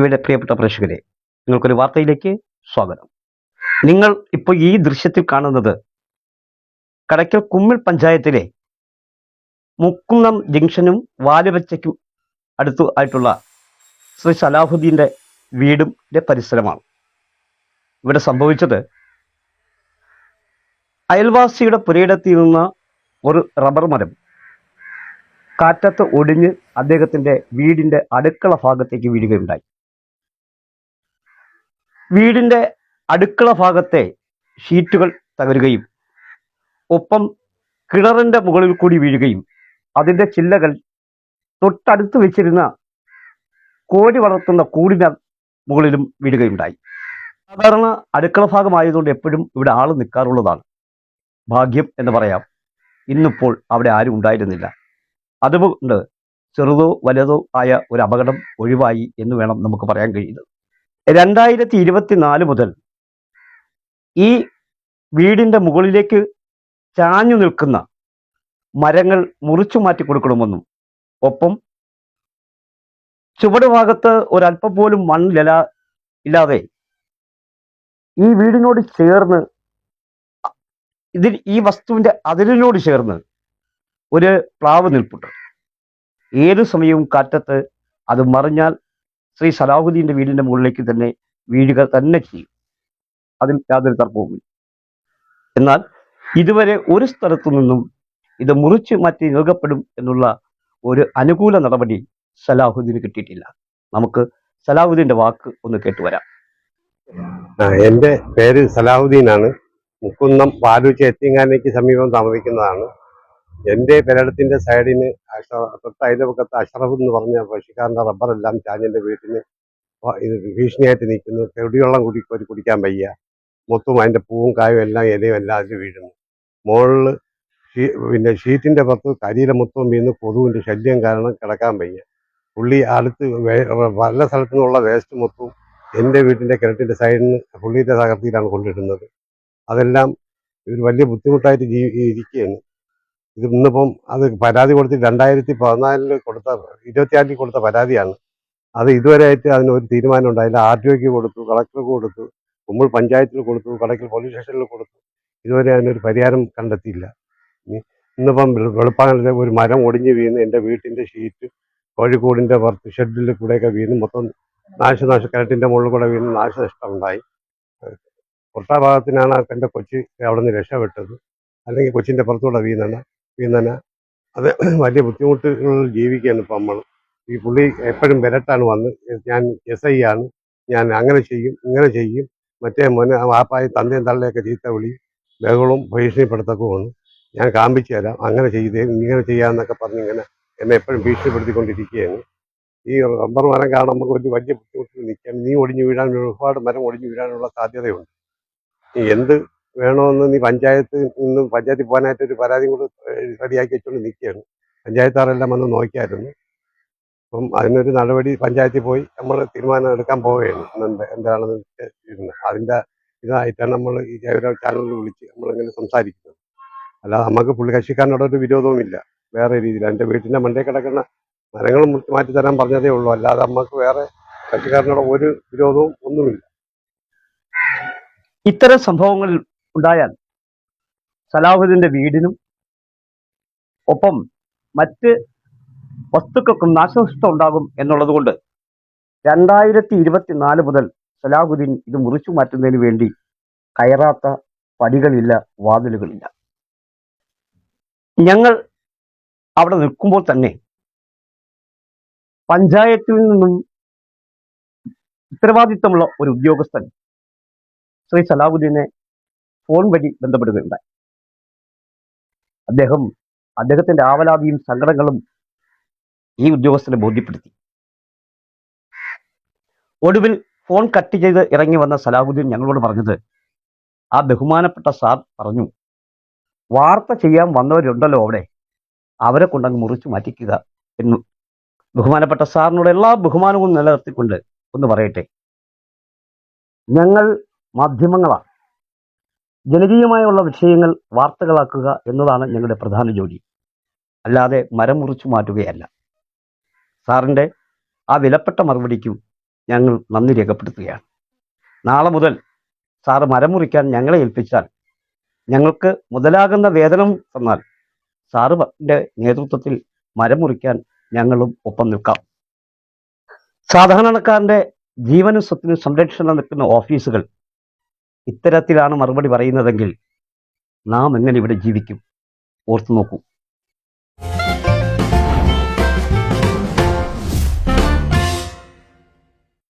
ഇവിടെ പ്രിയപ്പെട്ട പ്രേക്ഷകരെ നിങ്ങൾക്കൊരു വാർത്തയിലേക്ക് സ്വാഗതം. നിങ്ങൾ ഇപ്പോൾ ഈ ദൃശ്യത്തിൽ കാണുന്നത് കടയ്ക്കൽ കുമ്മിൾ പഞ്ചായത്തിലെ മുക്കുന്നം ജംഗ്ഷനും വാലുവച്ചയ്ക്കും അടുത്തു ആയിട്ടുള്ള ശ്രീ സലാഹുദ്ദീന്റെ വീടിന്റെ പരിസരമാണ്. ഇവിടെ സംഭവിച്ചത് അയൽവാസിയുടെ പുരയിടത്തിൽ നിന്ന് ഒരു റബ്ബർ മരം കാറ്റത്ത് ഒടിഞ്ഞ് അദ്ദേഹത്തിന്റെ വീടിന്റെ അടുക്കള ഭാഗത്തേക്ക് വീഴുകയുണ്ടായി. വീടിന്റെ അടുക്കള ഭാഗത്തെ ഷീറ്റുകൾ തകരുകയും ഒപ്പം കിണറിന്റെ മുകളിൽ കൂടി വീഴുകയും അതിന്റെ ചില്ലകൾ തൊട്ടടുത്ത് വെച്ചിരുന്ന കോഴി വളർത്തുന്ന കൂടിന മുകളിലും വീഴുകയുണ്ടായി. സാധാരണ അടുക്കള ഭാഗമായതുകൊണ്ട് എപ്പോഴും ഇവിടെ ആൾ നിൽക്കാറുള്ളതാണ് ഭാഗ്യം എന്ന് പറയാം. ഇന്നിപ്പോൾ അവിടെ ആരും ഉണ്ടായിരുന്നില്ല. അതുകൊണ്ട് ചെറുതോ വലുതോ ആയ ഒരു അപകടം ഒഴിവായി എന്ന് വേണം നമുക്ക് പറയാൻ കഴിയുന്നത്. രണ്ടായിരത്തി ഇരുപത്തിനാല് മുതൽ ഈ വീടിന്റെ മുകളിലേക്ക് ചാഞ്ഞു നിൽക്കുന്ന മരങ്ങൾ മുറിച്ചു മാറ്റി കൊടുക്കണമെന്നും ഒപ്പം ചുവട് ഭാഗത്ത് ഒരല്പം പോലും മണ്ണില ഇല്ലാതെ ഈ വീടിനോട് ചേർന്ന് ഇതിൽ ഈ വസ്തുവിന്റെ അതിരിനോട് ചേർന്ന് ഒരു പ്ലാവ് നിൽപ്പുണ്ട്. ഏത് സമയവും കാറ്റത്ത് അത് മറിഞ്ഞാൽ ശ്രീ സലാഹുദ്ദീന്റെ വീടിന്റെ മുകളിലേക്ക് തന്നെ വീഴുക തന്നെ ചെയ്യും. അതിൽ യാതൊരു തർക്കവുമില്ല. എന്നാൽ ഇതുവരെ ഒരു സ്ഥലത്തു നിന്നും ഇത് മുറിച്ച് മാറ്റി നൽകപ്പെടും എന്നുള്ള ഒരു അനുകൂല നടപടി സലാഹുദ്ദീന് കിട്ടിയിട്ടില്ല. നമുക്ക് സലാഹുദ്ദീന്റെ വാക്ക് ഒന്ന് കേട്ടുവരാം എന്റെ പേര് സലാഹുദ്ദീനാണ്. മുക്കുന്നം പാലൂച്ച എത്തിങ്ങാനയ്ക്ക് സമീപം താമസിക്കുന്നതാണ്. എന്റെ പെരടത്തിന്റെ സൈഡിന് തൊട്ട് അയൽപക്കത്ത് അഷറഫ് എന്ന് പറഞ്ഞ കൃഷിക്കാരന്റെ റബ്ബറെല്ലാം ചാഞ്ഞന്റെ വീട്ടിന് ഇത് ഭീഷണിയായിട്ട് നിൽക്കുന്നു. കുടിവെള്ളം കുടി കോരി കുടിക്കാൻ വയ്യ. മൊത്തം അതിന്റെ പൂവും കായും എല്ലാം ഇലയും എല്ലാം അതിൽ വീഴുന്നു. മുകളിൽ പിന്നെ ഷീറ്റിന്റെ പുറത്ത് കരിയിലെ മൊത്തം വീണ് കൊതുവിന്റെ ശല്യം കാരണം കിടക്കാൻ വയ്യ. പുള്ളി അടുത്ത് പല സ്ഥലത്തു നിന്നുള്ള വേസ്റ്റ് മൊത്തവും എന്റെ വീട്ടിന്റെ കിണറ്റിന്റെ സൈഡിൽ നിന്ന് പുള്ളിയുടെ തകർത്തിയിലാണ് കൊണ്ടിടുന്നത്. അതെല്ലാം ഒരു വലിയ ബുദ്ധിമുട്ടായിട്ട് ജീവി ഇരിക്കുകയാണ്. ഇത് ഇന്നിപ്പം അത് പരാതി കൊടുത്ത് രണ്ടായിരത്തി പതിനാലിൽ കൊടുത്ത ഇരുപത്തിയാറിൽ കൊടുത്ത പരാതിയാണ്. അത് ഇതുവരെ ആയിട്ട് അതിന് ഒരു തീരുമാനം ഉണ്ടായില്ല. ആർ ടി ഒക്ക് കൊടുത്തു കളക്ടർക്ക് കൊടുത്തു കുമ്പിൾ പഞ്ചായത്തിൽ കൊടുത്തു കളക്ടർ പോലീസ് സ്റ്റേഷനിൽ കൊടുത്തു. ഇതുവരെ അതിനൊരു പരിഹാരം കണ്ടെത്തിയില്ല. ഇനി ഇന്നിപ്പം വെളുപ്പാങ്ങളിലെ ഒരു മരം ഒടിഞ്ഞ് വീണ് എന്റെ വീട്ടിന്റെ ഷീറ്റ് കോഴിക്കോടിന്റെ പുറത്ത് ഷെഡിൽ കൂടെയൊക്കെ വീണ് മൊത്തം നാശനാശം കിണറ്റിന്റെ മുകളിൽ കൂടെ വീണ് നാശനഷ്ടം ഉണ്ടായി പൊട്ടാ ഭാഗത്തിനാണ് എന്റെ കൊച്ചി അവിടെ നിന്ന് രക്ഷപ്പെട്ടത്. അല്ലെങ്കിൽ കൊച്ചിന്റെ പുറത്തുകൂടെ വീണന വീണന അത് വലിയ ബുദ്ധിമുട്ടുകളിൽ ജീവിക്കുകയാണ് ഇപ്പം നമ്മൾ. ഈ പുള്ളി എപ്പോഴും വിരട്ടാണ് വന്ന് ഞാൻ എസ് ഐ ആണ് ഞാൻ അങ്ങനെ ചെയ്യും ഇങ്ങനെ ചെയ്യും. മറ്റേ മോനെ വാപ്പായി തന്തയും തള്ളയൊക്കെ ചീത്ത വിളി ബഹളവും ഭീഷണിപ്പെടുത്തക്കുമാണ് ഞാൻ കാമ്പിച്ചു തരാം അങ്ങനെ ചെയ്തേ ഇങ്ങനെ ചെയ്യാമെന്നൊക്കെ പറഞ്ഞ് ഇങ്ങനെ എന്നെ എപ്പോഴും ഭീഷണിപ്പെടുത്തിക്കൊണ്ടിരിക്കുകയാണ്. ഈ റബ്ബർ മരം കാരണം നമുക്ക് ഒരു വലിയ ബുദ്ധിമുട്ടിൽ നിൽക്കാൻ നീ ഒടിഞ്ഞു വീഴാൻ ഒരുപാട് മരം ഒടിഞ്ഞു വീഴാനുള്ള സാധ്യതയുണ്ട്. എന്ത് വേണമെന്ന് നീ പഞ്ചായത്ത് നിന്ന് പഞ്ചായത്തിൽ പോകാനായിട്ട് ഒരു പരാതി കൂടെ റെഡിയാക്കി വെച്ചുകൊണ്ട് നിൽക്കുകയാണ് പഞ്ചായത്താറെല്ലാം വന്ന് നോക്കിയായിരുന്നു. അപ്പം അതിനൊരു നടപടി പഞ്ചായത്തിൽ പോയി നമ്മൾ തീരുമാനം എടുക്കാൻ പോവുകയാണ്. ഇന്നെന്ത് എന്താണെന്ന് ഇരുന്നത് അതിന്റെ ഇതായിട്ടാണ് നമ്മൾ ഈ ജൈവ ചാനലിൽ വിളിച്ച് നമ്മളിങ്ങനെ സംസാരിക്കുന്നത്. അല്ലാതെ നമുക്ക് പുള്ളി വിരോധവും വിരോധവുമില്ല വേറെ രീതിയിൽ എന്റെ വീട്ടിന്റെ മണ്ടേ കിടക്കുന്ന മരങ്ങൾ മാറ്റി തരാൻ പറഞ്ഞതേ ഉള്ളൂ. അല്ലാതെ നമുക്ക് വേറെ കൃഷിക്കാരനോട് ഒരു വിരോധവും ഒന്നുമില്ല. ഇത്തരം സംഭവങ്ങൾ ഉണ്ടായാൽ സലാഹുദ്ദീന്റെ വീടിനും ഒപ്പം മറ്റ് വസ്തുക്കൾക്കും നാശനഷ്ടം ഉണ്ടാകും എന്നുള്ളത് കൊണ്ട് രണ്ടായിരത്തി ഇരുപത്തിനാല് മുതൽ സലാഹുദ്ദീൻ ഇത് മുറിച്ചു മാറ്റുന്നതിന് വേണ്ടി കയറാത്ത പടികളില്ല വാതിലുകളില്ല. ഞങ്ങൾ അവിടെ നിൽക്കുമ്പോൾ തന്നെ പഞ്ചായത്തിൽ നിന്നും ഉത്തരവാദിത്തമുള്ള ഒരു ഉദ്യോഗസ്ഥൻ ശ്രീ സലാഹുദ്ദീനെ ഫോൺ വഴി ബന്ധപ്പെടുകയുണ്ടായി. അദ്ദേഹം അദ്ദേഹത്തിന്റെ ആവലാതിയും സങ്കടങ്ങളും ഈ ഉദ്യോഗസ്ഥനെ ബോധ്യപ്പെടുത്തി. ഒടുവിൽ ഫോൺ കട്ട് ചെയ്ത് ഇറങ്ങി വന്ന സലാഹുദ്ദീൻ ഞങ്ങളോട് പറഞ്ഞത് ആ ബഹുമാനപ്പെട്ട സാർ പറഞ്ഞു വാർത്ത ചെയ്യാൻ വന്നവരുണ്ടല്ലോ അവിടെ അവരെ കൊണ്ടങ്ങ് മുറിച്ചു മാറ്റിക്കുക എന്ന്. ബഹുമാനപ്പെട്ട സാറിനോട് എല്ലാ ബഹുമാനവും നിലനിർത്തിക്കൊണ്ട് ഒന്ന് പറയട്ടെ. ഞങ്ങൾ മാധ്യമങ്ങളാണ്. ജനകീയമായുള്ള വിഷയങ്ങൾ വാർത്തകളാക്കുക എന്നതാണ് ഞങ്ങളുടെ പ്രധാന ജോലി. അല്ലാതെ മരം മുറിച്ചു മാറ്റുകയല്ല. സാറിന്റെ ആ വിലപ്പെട്ട മറുപടിക്കും ഞങ്ങൾ നന്ദി രേഖപ്പെടുത്തുകയാണ്. നാളെ മുതൽ സാറ് മരം മുറിക്കാൻ ഞങ്ങളെ ഏൽപ്പിച്ചാൽ ഞങ്ങൾക്ക് മുതലാകുന്ന വേതനം തന്നാൽ സാറിന്റെ നേതൃത്വത്തിൽ മരം മുറിക്കാൻ ഞങ്ങളും ഒപ്പം നിൽക്കാം. സാധാരണക്കാരന്റെ ജീവനും സ്വത്തിനും സംരക്ഷണം നിൽക്കുന്ന ഓഫീസുകൾ ഇത്തരത്തിലാണ് മറുപടി പറയുന്നതെങ്കിൽ നാം എങ്ങനെ ഇവിടെ ജീവിക്കും? ഓർത്തു നോക്കൂ